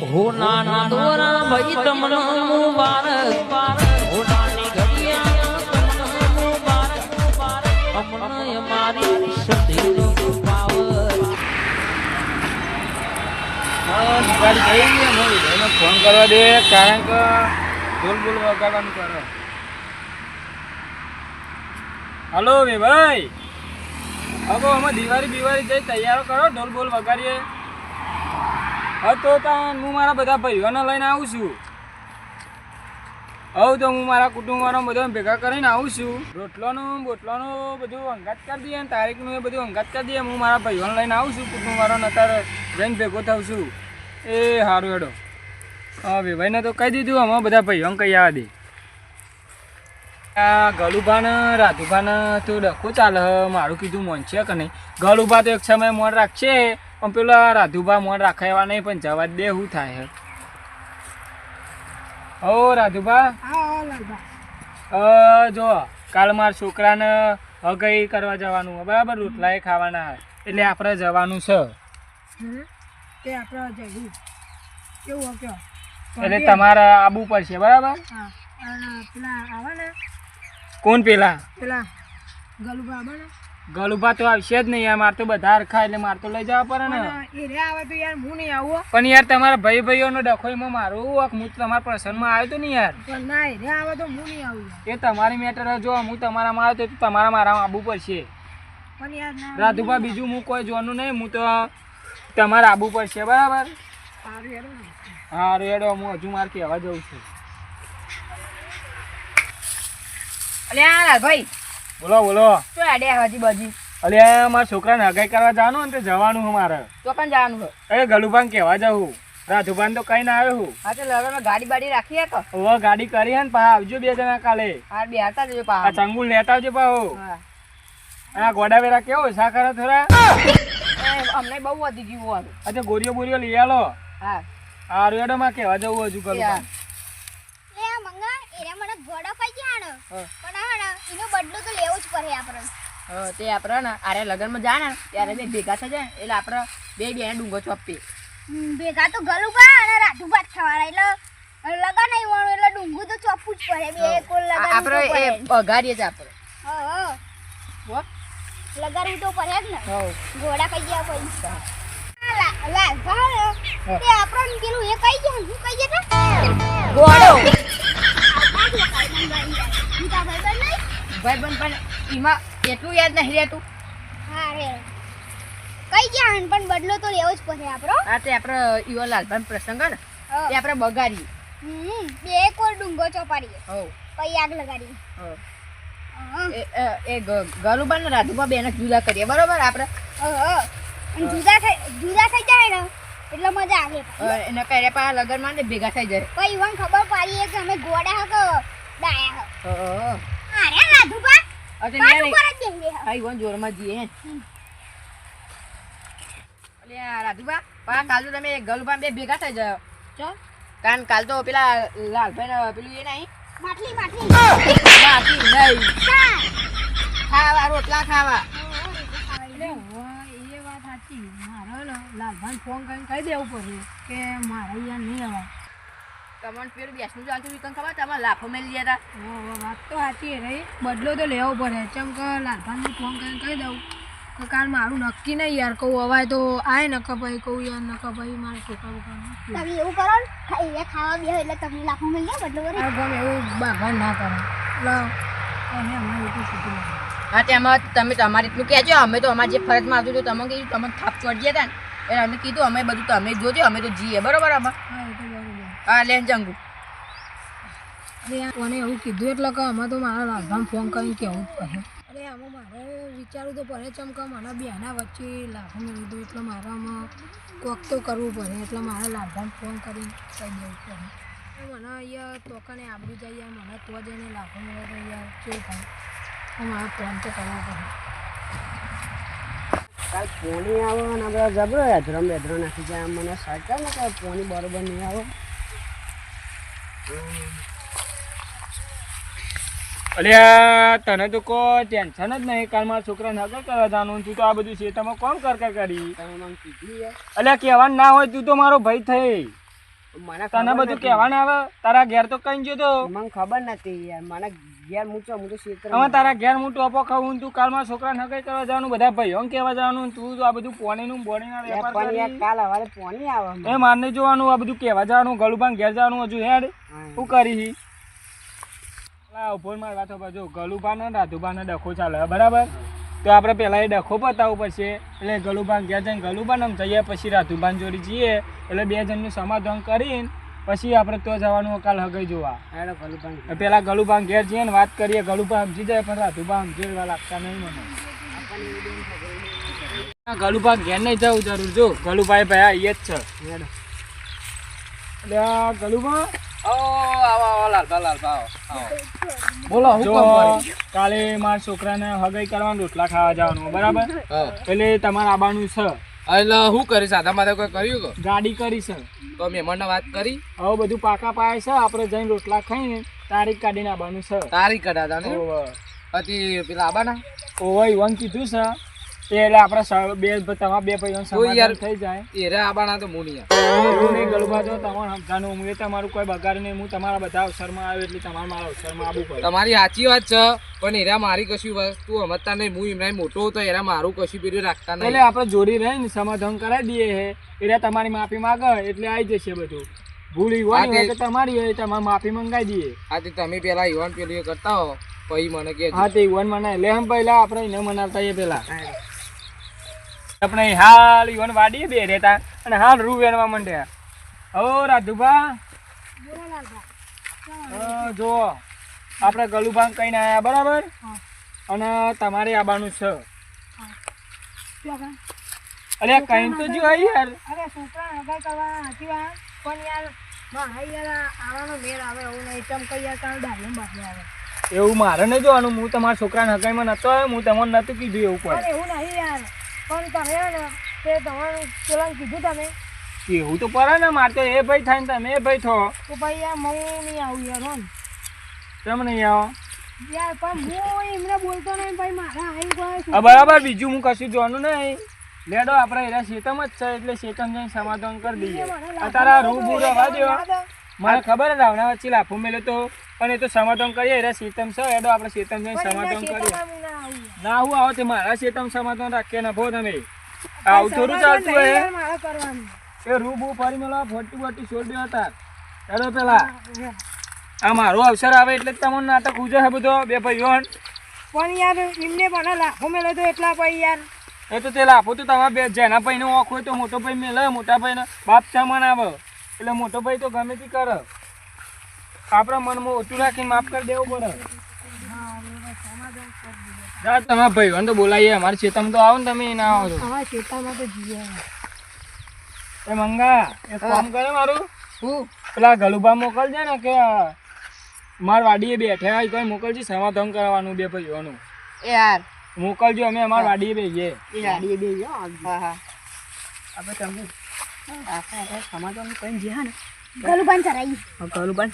હો નાના દોરા ભાઈ તમને મુબારક. હો નાની ઘડિયાળ તમને મુબારક. અમને અમારી સતીનો પાવર બસ, ગાડી જઈ ગઈ મોરી એને ફોન કરવા દે, કારણ કે બોલ બોલ, વગાડવાનું કરો. હલો ભાઈ હવે અમે દિવાળી બિવાળી જઈ તૈયારો કરો ઢોલ બોલ વગાડીએ. હા, તો હું મારા બધા ભાઈઓને લઈને આવું છું. હવે, તો હું મારા કુટુંબવાળા બધા ભેગા કરીને આવું છું. રોટલાનું, બોટલાનું બધું અંગાત કરી દઈએ અને તારીખનું એ બધું અંગાત કરી દઈએ. હું મારા ભાઈઓને લઈને આવું છું કુટુંબવાળાને અત્યારે જઈને ભેગો થાઉં છું. એ સારું હેડો. હા ભાઈને તો કહી દીધું, અમે બધા ભાઈઓને કહી આવવા દે. આ ગલુભાને, રાધુભાન તો ડખો ચાલે. મારું કીધું મોન છે કે નહીં? ગળુભા તો એક સમય મોન રાખશે. પણ પેલા રાધુભા મોન રાખે નહીં પણ જવા દે શું થાય હે. ઓ રાધુભા. અ, જો કાલ મારા છોકરાને હગઈ કરવા જવાનું બરાબર? રોટલા એ ખાવાના હોય એટલે આપણે જવાનું છે. તે આપણે જઈએ કેવું કયો? એટલે તમારે આબુ પડશે બરાબર? પેલા આવે ને કોણ પેલા? પેલા ગલુભા આવે ને ગલુભા તો આવશે જ નહીં યાર મારે તો બધા હરખા એટલે મારે તો લઈ જવા પડે ને. એ આવે તો યાર હું નહીં આવું પણ યાર તમારા ભાઈ ભાઈઓનો ડખોઈમાં મારું હક હું તમારા પ્રસન્નમાં આવ્યો તો ને યાર. પણ ના એ આવે તો હું નહીં આવું એ તમારી મેટર જો હું તમારામાં આવ્યો તો તમારા મારામાં આવવું પડશે. પણ યાર રાધુભા બીજું હું કોઈ જોવાનું નહીં હું તો તમારે આવવું પડશે બરાબર? હા રેડો હું હજુ મારે કહેવા જઉં છું. અલ્યા ભાઈ બોલો બોલો. તો આડે હાજી બાજી અલે મારા છોકરાને હગાઈ કરવા જવાનું ને તે જવાનું હું મારે. તો પણ જવાનું અરે ગલુભાન કેવા જાઉં. રાધુભાન તો કઈ ના આવ્યો હું. હા તો લગનમાં ગાડી બાડી રાખીએ તો. હવે ગાડી કરી હે ને પા આવજો બે જણા કાલે. હા બે હાલતા જજો આ પા ચંગુલ લેતા આવજો પાહો. હા. આ ગોડા વેરા કેવો સાકર થોડા અમને બહુ વધી ગયું હોય. અચ્છા ગોરીઓ બોરીઓ લઈ આલો. હા. આ રેડો માં કેવા જવું હજુ ગલુભાન. લે મંગા એરે મને ઘોડો કઈ જાણો પણ એનો બદલો તો લેવો જ પડે આપણે હા, તે આપણે ને આરે લગનમાં જાય ને ત્યારે બે ભેગા થઈ જાય એટલે આપણે બે બે ડુંગો ચોપી ભેગા તો ગલુબા અને રાધુ ભાત થવાના એટલે લગન નહીં વણું એટલે ડુંગું તો ચોપવું જ પડે બે કોલ લગન આપણે એ પગારીએ જ આપણે હા હો? લગાડવું તો પડે જ ને. ઘોડા કઈ. ગયા આપણને કઈ ગોળો ભાઈ બન પણ એમાં એટલું યાદ નહીં રહેતું. હા રે. કઈ ગયા પણ બદલો તો લેવો જ પડે આપણો. હા તે આપણો ઈવો લાલભાઈ પ્રસંગ ને તે આપણે બગાડીએ. હમ બે કોર ડુંગો ચોપાડીએ. હો પછી આગ લગાડીએ. હો. એ ગરુબા ને રાધુબા બેને જુદા કરીએ બરોબર આપણે? હા જુદા થઈ જુદા થઈ જાય ને એટલે મજા આવે એને કર્યા પા લગનમાં ને ભેગા થઈ જાય. પછી ઈવન ખબર પાડીએ કે અમે ગોડા હક ડાયા હક. અરે રાધુબા રાધુબા પા કાલ તો તમે ગલુબા બે ભેગા થઈ ચો? કાલ તો પેલા લાલભાઈ પેલું એ નહીં. માટલી માટલી બાકી નહીં. ખાવા રોટલા ખાવા. એ વાત સાચી. મારે ને લાલભાઈ ફોન કરીને કહી દેવું પડે કે મારે અહીંયા નહીં આવે તમને પેલું બેસનું ચાલતું વિકન ખબર તમારે લાફો મેલી ગયા હતા? વાત તો સાચી રહી બદલો તો લેવો પડે. ચમ કે લાલભાઈને ફોન કરીને કહી દઉં કે કાલ મારું નક્કી નહીં યાર કહું અવાય તો આય ન ભાઈ કહું યાર ન ભાઈ મારે છોકરા બોકરા તમે એવું કરો ને ખાઈ ખાવા બે એટલે તમને લાખો મળી જાય બદલો વળી. ગમે એવું બાગા ના કરો. એટલે અમે અમારી રીતે શીખી હા તેમાં તમે તમારે એટલું કહેજો અમે તો અમારે જે ફરજમાં આવતું હતું તમે કીધું તમે થાપ ચડી ગયા હતા ને. એટલે અમે કીધું અમે બધું તમે જોજો અમે તો જીએ બરોબર આમાં? હા લેન જંગુ. અરે એવું કીધું? એટલે કે અમે તો મારા લાલભાઈને ફોન કરીને કહેવું જ પડે. અરે આમાં મારે વિચારવું તો પડે ચમ કે મારા બેના વચ્ચે લાભો મળી દઉં એટલે મારે આમાં કોક તો કરવું પડે એટલે મારે લાલભાઈને ફોન કરીને કહી દેવું પડે. મને અહીંયા તોકાને આવડી જાય યાર મને તો જઈને લાભો મળે તો યાર કેવું થાય? મારે ફોન તો કરવો પડે. કાલ પોણી આવો અને જબરો એધરમ બેધરો નાખી જાય આમ મને સાચા ને કે પોણી બરોબર નહીં આવો. અલ્યા તને તો કોઈ ટેન્શન જ નહીં. કાલ મારા છોકરાને હગર કરવા જવાનું. તું તો આ બધું શેતામાં કોમ કર કર કરી. તમે અલ્યા કહેવાનું ના હોય તું તો મારો ભાઈ થઈ. મને તને બધું નથી. ના આવે? તારા ઘેર તો કઈ ગયો મને ખબર નથી યાર. મને ઘેર મૂચો હું તો ક્ષેત્ર હવે તારા ઘેર મૂટો અપો ખાવું તું કાલમાં છોકરાને હગાઈ કરવા જવાનું બધા ભાઈઓ કેવા જવાનું તું તો આ બધું પોણીનું બોણીના વેપાર કરી. કાલ હવારે પોણી આવે એ મારને જોવાનું આ બધું કેવા જવાનું ગલુબાન ઘેર જવાનું હજુ હેડ. શું કરી હી ઊભો માર વાતો બાજુ ગલુબાન ને રાધુબાન ડખો ચાલે બરાબર? તો આપણે પહેલાં એ ડખો પતાવવું પડશે. એટલે ગલુબાન ઘેર જઈને ગલુબાન આમ જઈએ પછી રાધુબાન જોડી જઈએ. એટલે બે જણનું સમાધાન કરીને પછી આપણે તો જવાનું કાલ હગાઈ જોવા. પેલા ગલુભાંગ ઘેર જઈએ ને વાત કરીએ ગલુબા સમજી જાય પણ રાધુબા સમજી લાગતા નહીં મને. આ ઘેર નહીં જવું જરૂર. જો ગલુભાઈ ભાઈ ઈ જ છે. બોલો? કાલે મારા છોકરાને હગાઈ કરવાનું રોટલા ખાવા જવાનું બરાબર. એટલે તમારા આબાનું છે. એટલે શું કરી સાધા માધા કોઈ કર્યું કે? ગાડી કરી છે તો મહેમાનને વાત કરી? હવે બધું પાકા પાય છે આપણે જઈને રોટલા ખાઈને તારીખ કાઢીને આવવાનું છે કાઢ્યા કઢાતા ને. હતી પેલા આબાના? ઓવે વન કીધું છે એટલે આપણે બે તમારા બે પૈસા સમાધાન થઈ જાય. એ રે આબાના તો મુનિયા. હું નહીં ગળવા દો તમારે સમજાનું હું એ તમારું કોઈ બગાડ નહીં. હું તમારા બધા અવસરમાં આવ્યો એટલે તમારે મારા અવસરમાં આવવું પડે. તમારી સાચી વાત છે પણ એરા મારી કશું વસ્તુ સમજતા નહીં. હું એમના મોટો હતો એરા મારું કશું પેલું રાખતા એટલે નહીં આપણે જોડી રહીને સમાધાન કરાવી દઈએ હે. એરા તમારી માફી માંગે એટલે આવી જશે બધું. ભૂલ ઈ હોય હા, તમારી હોય તમારે માફી મંગાવી દઈએ. આથી તમે પેલા યુવાન પેલું કરતા હો પછી મને કે હા તે ઈવન મને લે હમ પહેલા આપણે એને મનાવતા એ પેલા આપણે હાલ ઈવન વાડીએ બે રહેતા અને હાલ રૂ વેરવા માંડ્યા. હો રાધુભા હા, જો આપણે ગલુભાંગ કહીને આવ્યા બરાબર? અને તમારે આવવાનું છે. અરે કઈ તો જો યાર. અરે છોકરા નગર કરવા સાચી વાત પણ યાર એવું મારે નહીં જોવાનું. હું તમારા છોકરાને હકાઈમાં નતો આવ્યો હું તમને નતું કીધું એવું પણ એવું નહીં યાર. પણ તમે હે ને તે તમારું પેલા કીધું તમે. એવું તો પડે ને મારે તો એ ભાઈ થાય ને તમે એ ભાઈ થો. તો ભાઈ યાર હું નહીં આવું યાર હોન. કેમ નહીં આવો? યાર પણ હું એમને બોલતો નહીં ભાઈ મારા આવી ગયા બરાબર બીજું હું કશું જોવાનું નહીં. લેડો આપણે એના શેતમ જ છે એટલે શેતમ જઈને સમાધાન કરી દઈએ. અત્યારે રૂબરૂ આવવા દો મને ખબર જ રાવણા વચ્ચે લાફો મેલ્યો તો. પણ એ તો સમાધાન કરીએ. એટલે સીતમ છે એડો આપણે સીતમ જઈને સમાધાન કરીએ. ના હું આવો તે મારા સીતમ સમાધાન રાખીએ ને ભો તમે. આવું થોડું ચાલતું હે એ રૂબુ ફરી મેળવા ફોટી બોટી છોડી હતા. એડો પેલા. આ મારો અવસર આવે એટલે તમને નાટક ઉજે હે બધો બે ભાઈઓ પણ યાર એમને મને લાખો મેળો તો એટલા ભાઈ યાર. એ તો તે લાફો તો તમારા બે જેના ભાઈને ઓખ હોય તો મોટો ભાઈ મેલે મોટા ભાઈને બાપ સામાન આવે. એટલે મોટો ભાઈ તો ગમે તે કરે. આપણા મનમાં ઓછું રાખીને માફ કરી દેવું પડે. જા તમારા ભાઈઓને તો બોલાવીએ અમારે ચેતમ તો આવો ને તમે ના આવો છો અમારા તો જીએ એ મંગા એ ફોન કરે મારું? હું? પેલા ગલુભા મોકલજે ને કે માર વાડીએ બેઠા હોય કોઈ મોકલજે સમાધાન કરવાનું બે ભાઈઓનું. એ યાર મોકલજો અમે અમાર વાડીએ બેસીએ એ યાર ગાડીએ બે જાઓ હા હા. આપણે તમને સમાધાન કરીને જ્યાં ને. ગલું પણ ચરાઈ ઘરું પણ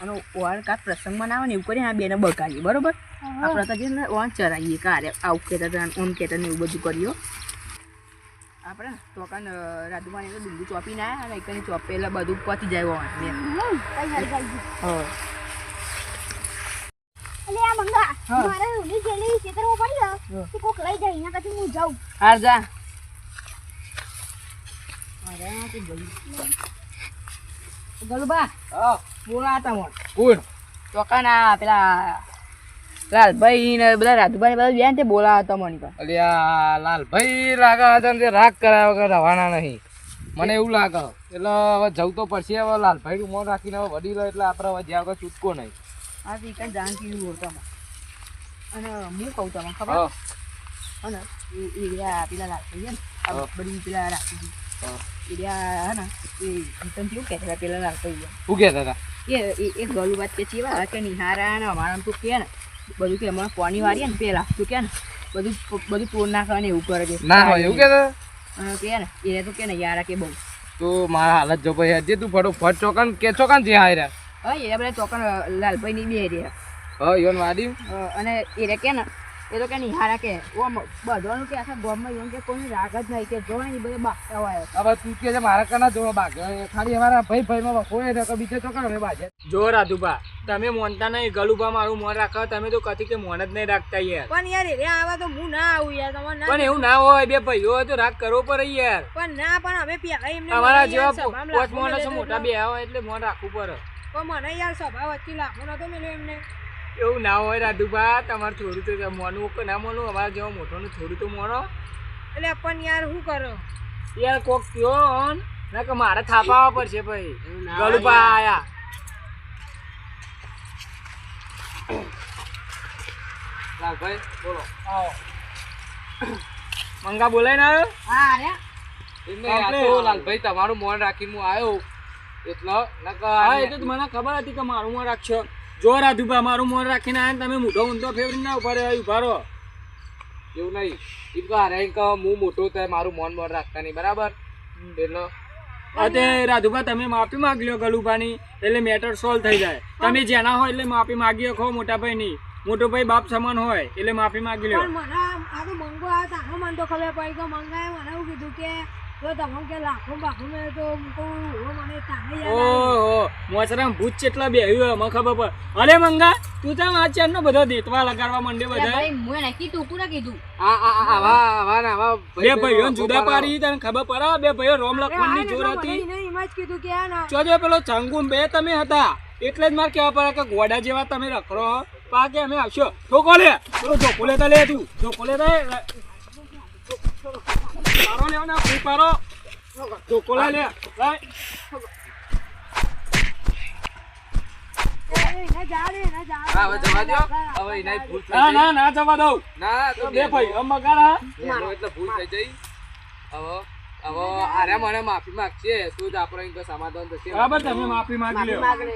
અને ઓર કા પ્રસંગ મનાવે ને એવું કરીએ આ બેને બગાડીએ બરોબર? આપણે તો જઈને ઓન ચરાવીએ કારે આવું કહેતા ઓમ કહેતા ને એવું બધું કર્યું આપણે ચોકાન રાજુમાની તો ડુંગળી ચોપી ના અને એક ચોપે એટલે બધું પતી જાય ઓન હા. તે અરે તું ગલુબા હા. મોટ કોણ ચોકાના પેલા લાલભાઈ ને બધા રાજુભાઈ બધા બેન તે બોલાવતા મને તો અલ્યા લાલભાઈ લાગે હતા ને રાગ કરાયા વગર રવાના નહીં. મને એવું લાગે. એટલે હવે જવું તો પડશે હવે લાલભાઈ રૂમો રાખીને હવે વડી લો એટલે આપણે હવે જ્યાં વગર છૂટકો નહીં. આ તો એક જાણ કીધું બોલતા અને હું કહું તમને ખબર? અને એ પેલા લાલભાઈ ને બધી પેલા રાખી હા. એ રહ્યા હે ને એ જીતન કેવું કહેતા હતા પેલા લાલભાઈ શું કહેતા હતા એ એ એ વાત કે ચેવા કે નિહારા ને અમારા તો કે ને બધું કે અમારે પાણી વાળીએ ને પેલા તું કે ને બધું બધું તોડ નાખવા ને એવું કરે છે ના હોય એવું કહેતા કે ને એ તો કે ને યાર કે બહુ તો મારા હાલત જો ભાઈ હજી તું ફટોફટ ચોકન કે ચોકન જે હાર્યા હા એ બધા ચોકન લાલભાઈ ની બે રહ્યા હા યોન વાડી અને એ કે ને? એ તો કે નિહારા કે ઓમ બધવાનું કે આખા ગામમાં એમ કે કોઈ રાગ જ નહીં કે જો એ બધે બાગતા હોય. હવે તું કે મારા કના જોવા બાગ. ખાલી અમારા ભાઈ ભાઈમાં વખોડે ને કે બીજે તો કાં બાજે. જો રાધુભા તમે મોનતા નહીં ગલુભા મારું મોન રાખો તમે તો કથી કે મોન જ નહીં રાખતા યાર. પણ યાર એ આવા તો હું ના આવું યાર તમારે ના પણ એવું ના હોય બે ભાઈઓ હોય તો રાગ કરવો પડે યાર. પણ ના પણ હવે પેલા એમને અમારા જેવા પોચ મોટા બે હોય એટલે મોન રાખવું પડે. પણ મને યાર સભા વચ્ચે લાખો નતો મેલ્યો એમને. એવું ના હોય રાધુભા તમારે થોડું તો મોનું કે ના મોનું અમારે જેવો મોટોનું થોડું તો મોનો. એટલે પણ યાર શું કરો? યાર કોક કયો ના કે મારે થાપાવા પડશે ભાઈ. ગળુભા આયા. બોલો. આવો. મંગા બોલાય ને આવ્યો હા અરે એમને આ તો લાલભાઈ તમારું મોન રાખી હું આવ્યો એટલે હા એ તો મને ખબર હતી કે મારું મોં રાખશો. જો રાધુભા મારું મોન રાખીને આયા તમે મોઢો ઊંધો ફેવરી ના ઊભા રહ્યો ઊભા રહો એવું નહીં. એમ કહો હારે કહો હું મોટો તો મારું મોન મોન રાખતા નહીં બરાબર? એટલે અરે રાધુભા તમે માફી માંગ લ્યો ગલુભાની એટલે મેટર સોલ્વ થઈ જાય. તમે જેના હોય એટલે માફી માગી શકો મોટા ભાઈ ની મોટો ભાઈ બાપ સમાન હોય એટલે માફી માગી લ્યો. મને આ તો મંગો આવ્યો તાનો મન તો ખબર પડી કે મંગાય મને એવું કીધું કે જો તમે કે લાખો બાખો મેં તો હું કહું હો મને તાને યાદ આવ્યું. ઓહો મોચરામ ભૂત ચેટલા બે આવ્યું મને ખબર પડ. અરે મંગા તું ચામ આ ચારનો બધો દેતવા લગાડવા માંડે બધા ભાઈ મુએ નક્કી તું કીધું. આ આ આ- આવા આવા ને આવા બે ભાઈઓ ભાઈઓ જુદા પાડી તને ખબર પડે બે ભાઈઓ રોમ લખવાની લખમણની જોર હતી. એને જ કીધું કે આ ના પેલો ચંગુન બે તમે હતા એટલે જ મારે કહેવા પડે કે ગોડા જેવા તમે રખડો પાકે અમે આવશો. ઠોકો લે. પેલો ઝોકો લેતા લે તું. ચોખો લેતા. પારો લેવો ને ફૂલ પારો ઝોકો લે લાય. એ એને જા દે એને જા દે. હા હવે જવા દો હવે એના ભૂલ થઈ ના ના ના જવા દઉં. ના તો બે ભાઈ આમ બગાડ એટલે ભૂલ થઈ જઈ હવે હવે આરે મને માફી માંગશે તો જ આપણે તો સમાધાન થશે. બરાબર તમે માફી માંગી લ્યો. માફી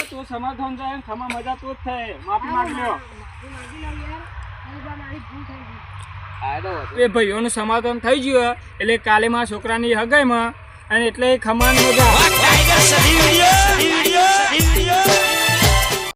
એ તો સમાધાન થાય ને ખમા મજા તો જ થાય. માફી માંગી લ્યો. માફી માંગી યાર. ભૂલ થઈ ગઈ. એ ભાઈઓનું સમાધાન થઈ ગયું એટલે કાલે મારા છોકરાની હગાઈમાં અને એટલે ખમાન મજા.